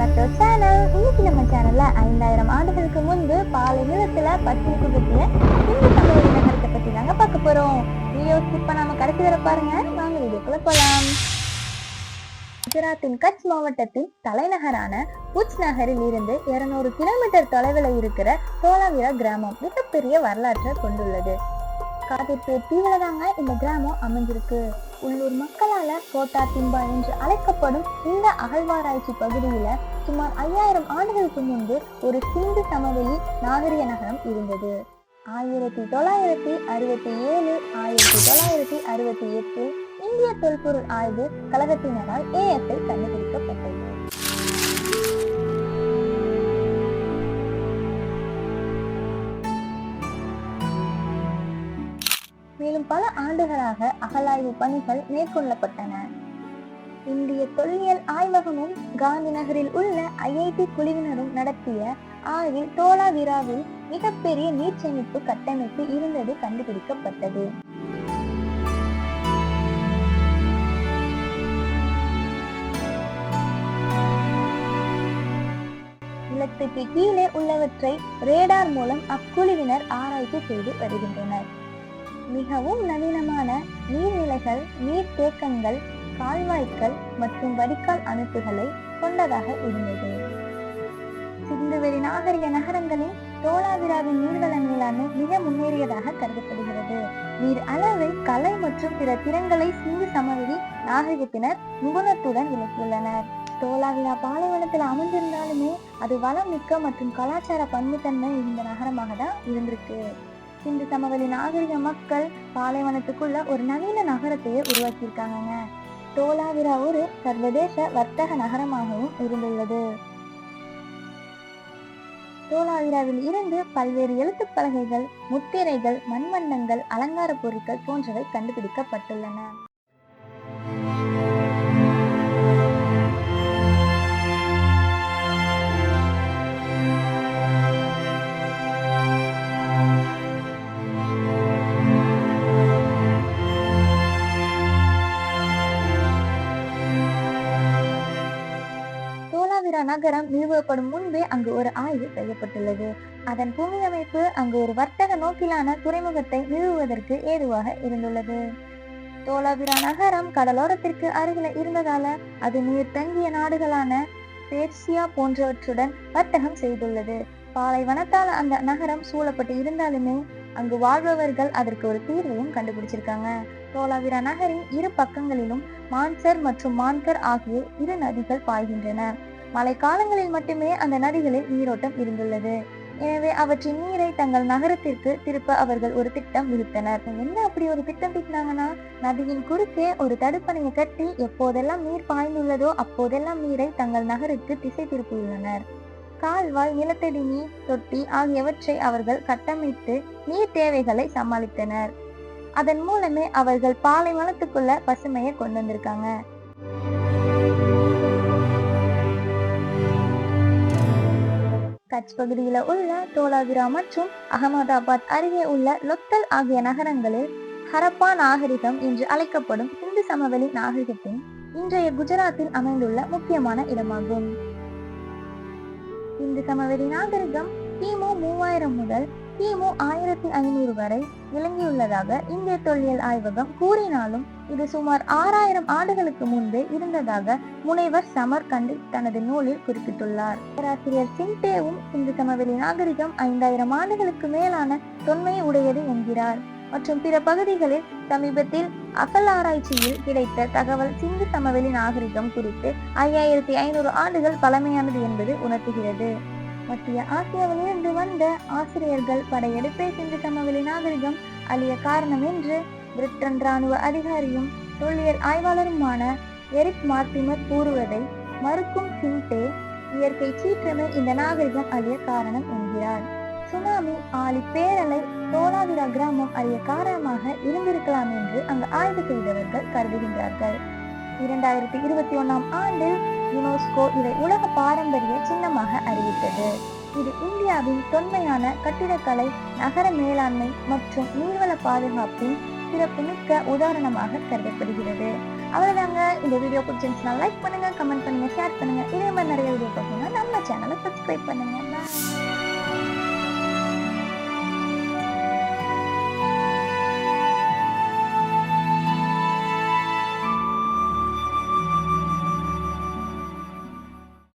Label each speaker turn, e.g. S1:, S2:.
S1: Welcome channel. இன்னைக்கு நம்ம சேனல்ல ஐந்தாயிரம் ஆண்டுகளுக்கு முன்பு பாலை நிலத்துல பச்சை குகத்திய இந்து தமிழ் நகரத்தை பத்தி தாங்க பார்க்க போறோம். வீடியோ ஸ்கிப் பண்ணாம கடைசி தர பாருங்க. வாங்க வீடியோக்குள்ள போலாம். குஜராத்தின் கட்ச் மாவட்டத்தின் தலைநகரான உச் நகரில் இருந்து 200 கிலோமீட்டர் தொலைவில் இருக்கிற தோலாவிரா கிராமம் மிகப்பெரிய வரலாற்றை கொண்டுள்ளது. காதிர்பேட் தீவில தாங்க இந்த கிராமம் அமைஞ்சிருக்கு. உள்ளூர் மக்களால கோட்டா திம்பா என்று அழைக்கப்படும் இந்த அகழ்வாராய்ச்சி பகுதியில சுமார் ஐயாயிரம் ஆண்டுகளுக்கு முன்பு ஒரு சிந்து சமவெளி நாகரிக நகரம் இருந்தது. ஆயிரத்தி தொள்ளாயிரத்தி அறுபத்தி ஏழு ஆயிரத்தி தொள்ளாயிரத்தி அறுபத்தி எட்டு இந்திய தொல்பொருள் ஆய்வு கழகத்தினரால் ஏஎஸ்ஐ கண்டுபிடிக்கப்பட்டது. மேலும் பல ஆண்டுகளாக அகலாய்வு பணிகள் மேற்கொள்ளப்பட்டன. இந்திய தொல்லியல் ஆய்வகமும் காந்தி நகரில் உள்ள ஐஐடி குழுவினரும் நடத்திய ஆய்வில் தோலாவிராவில் மிகப்பெரிய நீர் சேமிப்பு கட்டமைப்பு இருந்தது கண்டுபிடிக்கப்பட்டது. நிலத்துக்கு கீழே உள்ளவற்றை ரேடார் மூலம் அக்குழுவினர் ஆராய்ச்சி செய்து வருகின்றனர். மிகவும் நவீனமான நீர்நிலைகள் நீர்த்தேக்கங்கள் கால்வாய்கள் மற்றும் வடிகால் அமைப்புகளை கொண்டதாக இருந்தது. சிந்துவெளி நாகரிக நகரங்களில் தோலாவிராவின் நீர்வள மேலாண்மை மிக முன்னேறியதாக கருதப்படுகிறது. நீர் அளவை கலை மற்றும் பிற திறன்களை சிந்து சமவெளி நாகரிகத்தினர் நிபுணத்துடன் விளக்கியுள்ளனர் தோலாவிரா பாலைவனத்தில் அமைந்திருந்தாலுமே அது வளம் மிக்க மற்றும் கலாச்சார பன்முத்தன்மை இருந்த நகரமாக தான் இருந்திருக்கு. சிந்து சமவெளி நாகரிக மக்கள் பாலைவனத்துக்குள்ள ஒரு நவீன நகரத்தையே உருவாக்கியிருக்காங்கங்க. டோலாவிரா ஒரு சர்வதேச வர்த்தக நகரமாகவும் இருந்துள்ளது. தோலாவிராவில் இருந்து பல்வேறு எழுத்துப் பலகைகள் முத்திரைகள் மண்வண்ணங்கள் அலங்கார பொருட்கள் போன்றவை கண்டுபிடிக்கப்பட்டுள்ளன. நகரம் நிறுவப்படும் முன்பே அங்கு ஒரு ஆய்வு செய்யப்பட்டுள்ளது. அதன் பூமி அமைப்பு அங்கு ஒரு வர்த்தக நோக்கிலான துறைமுகத்தை நிறுவுவதற்கு ஏதுவாக இருந்துள்ளது. தோலாவிரா நகரம் கடலோரத்திற்கு அருகில இருந்ததால அது நீர் தங்கிய நாடுகளான பேர்சியா போன்றவற்றுடன் வர்த்தகம் செய்துள்ளது. பாலைவனத்தால் அந்த நகரம் சூழப்பட்டு இருந்தாலுமே அங்கு வாழ்பவர்கள் அதற்கு ஒரு தீர்வையும் கண்டுபிடிச்சிருக்காங்க. தோலாவிரா நகரின் இரு பக்கங்களிலும் மான்சர் மற்றும் மான்கர் ஆகிய இரு நதிகள் பாய்கின்றன. மழைக்காலங்களில் மட்டுமே அந்த நதிகளில் நீரோட்டம் இருந்துள்ளது. எனவே அவற்றின் நீரை தங்கள் நகரத்திற்கு திருப்ப அவர்கள் ஒரு திட்டம் விதித்தனர். என்ன அப்படி ஒரு திட்டம் தீட்டினாங்கன்னா நதியின் குறுக்கே ஒரு தடுப்பணையை கட்டி எப்போதெல்லாம் நீர் பாய்ந்துள்ளதோ அப்போதெல்லாம் நீரை தங்கள் நகருக்கு திசை திருப்பியுள்ளனர். கால்வாய் நிலத்தடி நீர் தொட்டி ஆகியவற்றை அவர்கள் கட்டமைத்து நீர் தேவைகளை சமாளித்தனர். அதன் மூலமே அவர்கள் பாலைவனத்துக்குள்ள பசுமையை கொண்டு வந்திருக்காங்க. கட்ச் பகுதியில உள்ள தோலாவிரா மற்றும் அகமதாபாத் அருகே உள்ள லொத்தல் ஆகிய நகரங்களில் ஹரப்பா நாகரிகம் என்று அழைக்கப்படும் இந்து சமவெளி நாகரிகத்தின் இன்றைய குஜராத்தில் அமைந்துள்ள முக்கியமான இடமாகும். இந்து சமவெளி நாகரிகம் கிமு மூவாயிரம் முதல் கிமு ஆயிரத்தி ஐநூறு வரை விளங்கியுள்ளதாக இந்திய தொல்லியல் ஆய்வகம் கூறினாலும் இது சுமார் ஆறாயிரம் ஆண்டுகளுக்கு முன்பே இருந்ததாக முனைவர் சமர்கண்டி தனது நூலில் குறிப்பிட்டுள்ளார். பேராசிரியர் சிங்டேவும் இந்து சமவெளி நாகரிகம் ஐந்தாயிரம் ஆண்டுகளுக்கு மேலான தொன்மையை உடையது என்கிறார். மற்றும் பிற பகுதிகளில் சமீபத்தில் அகழாராய்ச்சியில் கிடைத்த தகவல் சிந்து சமவெளி நாகரிகம் குறித்து ஐயாயிரத்தி ஐநூறு ஆண்டுகள் பழமையானது என்பது உணர்த்துகிறது. மத்திய ஆசியாவிலிருந்து வந்த ஆசிரியர்கள் படையெடுப்பே சிந்து சமவெளி நாகரிகம் அழிய காரணம் என்று பிரிட்டன் ராணுவ அதிகாரியும் தொல்லியல் ஆய்வாளருமான எரிக் மார்டிமர் கூறுவதை மறுக்கும் சிங்டே இயற்கை சீற்றமே இந்த நாகரிகம் அழிய காரணம் என்கிறார். சுனாமி ஆலி பேரலை தோலாவிரா கிராமம் அழிய காரணமாக இருந்திருக்கலாம் என்று அங்கு ஆய்வு செய்தவர்கள் கருதுகின்றார்கள். இரண்டாயிரத்தி இருபத்தி ஒன்னாம் ஆண்டில் யுனெஸ்கோ இதை உலக பாரம்பரிய சின்னமாக அறிவித்தது. இது இந்தியாவின் தொன்மையான கட்டிடக்கலை நகர மேலாண்மை மற்றும் நீர்வள பாதுகாப்பின் சிறப்புமிக்க உதாரணமாக கருதப்படுகிறது. அவ்வளோதாங்க இந்த வீடியோ பிடிச்சிருந்துச்சுன்னா லைக் பண்ணுங்க கமெண்ட் பண்ணுங்க ஷேர் பண்ணுங்க. இதே மாதிரி நிறைய வீடியோ பார்க்கணும்னா நம்ம சேனலை சப்ஸ்கிரைப் பண்ணுங்க.